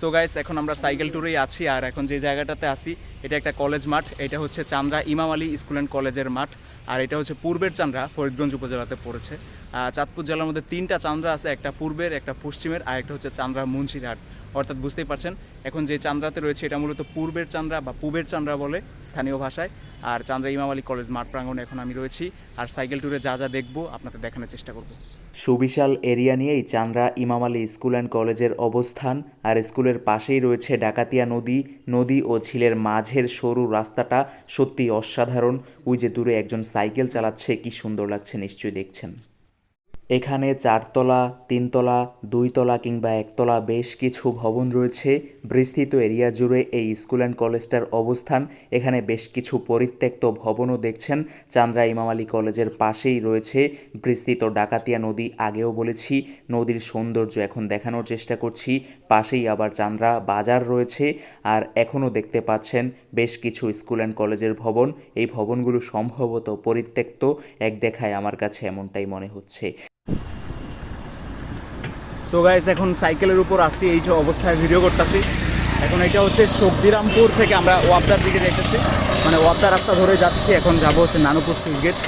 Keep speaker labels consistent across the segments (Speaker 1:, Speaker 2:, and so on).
Speaker 1: So guys এখন আমরা cycle ট্যুরেই আছি আর এখন যে জায়গাটাতে আসি এটা একটা কলেজ মাঠ, এটা হচ্ছে চান্দ্রা ইমাম আলী স্কুল অ্যান্ড কলেজের মাঠ, আর এটা হচ্ছে পূর্বের চান্দ্রা, ফরিদগঞ্জ উপজেলাতে পড়েছে। চাঁদপুর জেলার মধ্যে তিনটা চান্দ্রা আছে, একটা পূর্বের, একটা পশ্চিমের, আর একটা হচ্ছে চান্দ্রা মুন্সিরহাট। অর্থাৎ বুঝতেই পারছেন, এখন যে চান্দ্রাতে রয়েছে, এটা মূলত পূর্বের চান্দ্রা বা পূবের চান্দ্রা বলে স্থানীয় ভাষায়। আর চান্দ্রা ইমাম আলী কলেজ মাঠ প্রাঙ্গণে এখন আমি রয়েছি, আর সাইকেল ট্যুরে যা যা দেখব, আপনাদের দেখানোর চেষ্টা করব।
Speaker 2: সুবিশাল এরিয়া নিয়েই চান্দ্রা, ইমাম আলী স্কুল অ্যান্ড কলেজের অবস্থান। আর স্কুলের পাশেই রয়েছে ডাকাতিয়া নদী। নদী ও ঝিলের মাঝের সরু রাস্তাটা সত্যি অসাধারণ। ওই যে দূরে একজন সাইকেল চালাচ্ছে, কি সুন্দর লাগছে, নিশ্চয়ই দেখছেন। এখানে চারতলা, তিনতলা, দুইতলা কিংবা একতলা বেশ কিছু ভবন রয়েছে। বিস্তৃত এরিয়া জুড়ে এই স্কুল অ্যান্ড কলেজটার অবস্থান। এখানে বেশ কিছু পরিত্যক্ত ভবনও দেখছেন। চান্দ্রা ইমাম আলী কলেজের পাশেই রয়েছে বিস্তৃত ডাকাতিয়া নদী। আগেও বলেছি, নদীর সৌন্দর্য এখন দেখানোর চেষ্টা করছি। পাশেই আবার চান্দ্রা বাজার রয়েছে আর এখনও দেখতে পাচ্ছেন বেশ কিছু স্কুল অ্যান্ড কলেজের ভবন। এই ভবনগুলো সম্ভবত পরিত্যক্ত। এক দেখায় আমার কাছে এমনটাই মনে হচ্ছে।
Speaker 1: সো গাইস এখন সাইকেলের উপর আসছি এই যে অবস্থায় ভিডিও করতেছি। এখন এটা হচ্ছে শক্তিরামপুর থেকে আমরা ওয়াবদার দিকে যাইতেছি। মানে ওয়াবদা রাস্তা ধরে যাচ্ছি, এখন যাব হচ্ছে নানুপুর সুইচ গেট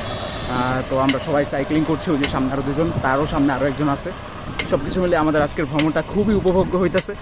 Speaker 1: তো আমরা সবাই সাইক্লিং করছি, ওই যে সামনে আরও দুজন, তারও সামনে আরও একজন আছে। সব কিছু মিলে আমাদের আজকের ভ্রমণটা খুবই উপভোগ্য হইতেছে।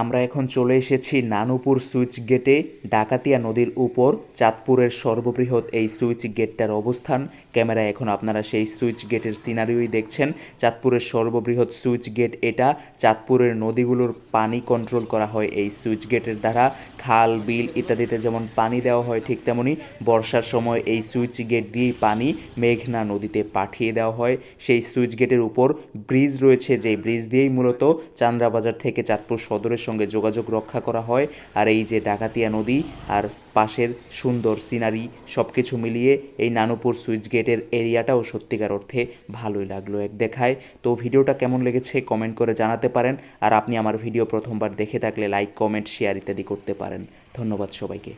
Speaker 2: আমরা এখন চলে এসেছি নানুপুর সুইচ গেটে, ডাকাতিয়া নদীর উপর। চাঁদপুরের সর্ববৃহৎ এই সুইচ গেটটার অবস্থান। ক্যামেরায় এখন আপনারা সেই সুইচ গেটের সিনারিওই দেখছেন। চাঁদপুরের সর্ববৃহৎ সুইচ গেট এটা। চাঁদপুরের নদীগুলোর পানি কন্ট্রোল করা হয় এই সুইচ গেটের দ্বারা। খাল, বিল ইত্যাদিতে যেমন পানি দেওয়া হয় ঠিক তেমনি বর্ষার সময় এই সুইচ গেট দিয়েই পানি মেঘনা নদীতে পাঠিয়ে দেওয়া হয়। সেই সুইচ গেটের উপর ব্রিজ রয়েছে। যে ব্রিজ দিয়েই মূলত চান্দ্রাবাজার থেকে চাঁদপুর সদরের সঙ্গে যোগাযোগ রক্ষা করা হয়। আর এই যে ডাকাতিয়া নদী আর পাশের সুন্দর সিনারি সব কিছু মিলিয়ে এই নানুপুর সুইচ গেটের এরিয়াটাও সত্যিকার অর্থে ভালোই লাগল এক দেখায়। তো ভিডিওটা কেমন লেগেছে কমেন্ট করে জানাতে পারেন। আর আপনি আমার ভিডিও প্রথমবার দেখে থাকলে লাইক, কমেন্ট, শেয়ার ইত্যাদি করতে পারেন। ধন্যবাদ সবাইকে।